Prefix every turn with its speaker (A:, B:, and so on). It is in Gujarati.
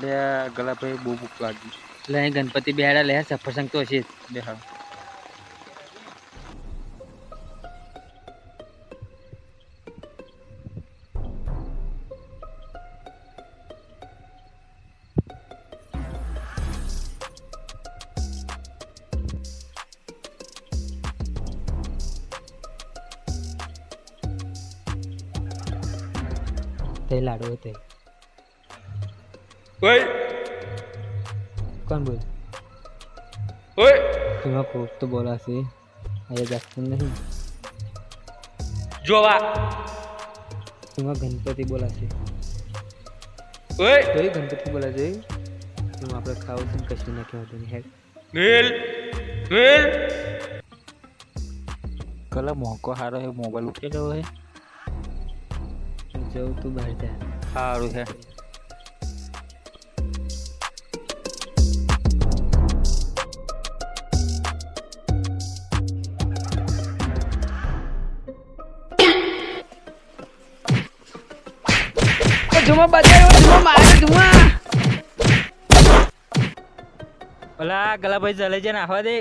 A: બે ગલાભાઈ બહુ ભૂખ લાગી
B: એટલે અહીં ગણપતિ બેહાડા લે સફરસંગ તો હશે જ.
A: બે હા
B: તે લાડુ તે
A: ઓય
B: કોણ બોલ
A: ઓય
B: तुम्हें खूब तो बोला से अरे दस्तन नहीं
A: જોવા
B: तुम्हें गणपति बोला से
A: ઓય
B: તો એ ગણપતિ બોલા છે તું આપણે ખાવું છે ને કશું નાખ્યું હતું નહીં હેડ
A: નીલ નીલ કલા મોકો હારો હે મોબાઈલ ઉઠેલો હે
B: હું જાઉં તું બહાર જા
A: સારું હે
B: જુમા બચાવ્યો જુમા મારે જુમા
A: ઓલા ગલાભાઈ જલે છે નાખવા દે.